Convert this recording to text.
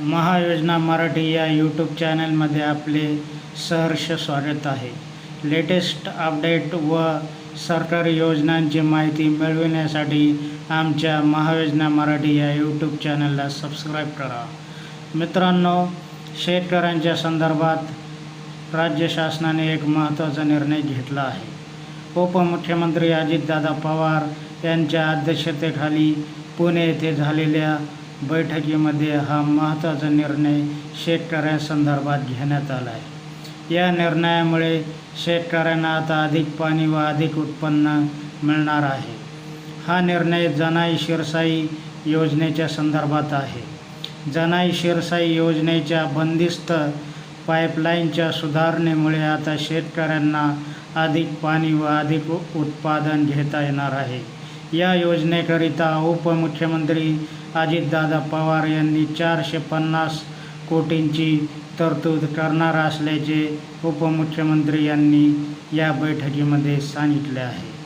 महायोजना मराठी या यूट्यूब चॅनलमध्ये आपले सहर्ष स्वागत आहे. लेटेस्ट अपडेट व सरकारी योजनांची माहिती मिळविण्यासाठी आमच्या महायोजना मराठी या यूट्यूब चॅनलला सबस्क्राईब करा. मित्रांनो शेतकऱ्यांच्या संदर्भात राज्य शासनाने एक महत्त्वाचा निर्णय घेतला आहे. उपमुख्यमंत्री अजितदादा पवार यांच्या अध्यक्षतेखाली पुणे येथे झालेल्या बैठकीमध्ये हा महत्त्वाचा निर्णय शेतकऱ्यांसंदर्भात घेण्यात आला आहे या निर्णयामुळे शेतकऱ्यांना आता अधिक पाणी व अधिक उत्पन्न मिळणार आहे. हा निर्णय जनाई शिरसाई योजनेच्या संदर्भात आहे. जनाई शिरसाई योजनेच्या बंदिस्त पाईपलाईनच्या सुधारणेमुळे आता शेतकऱ्यांना अधिक पाणी व अधिक उत्पादन घेता येणार आहे. या योजनेकरिता उपमुख्यमंत्री अजितदादा पवार यांनी चारशे पन्नास कोटींची तरतूद करणार असल्याचे उपमुख्यमंत्री यांनी या बैठकीमध्ये सांगितले आहे.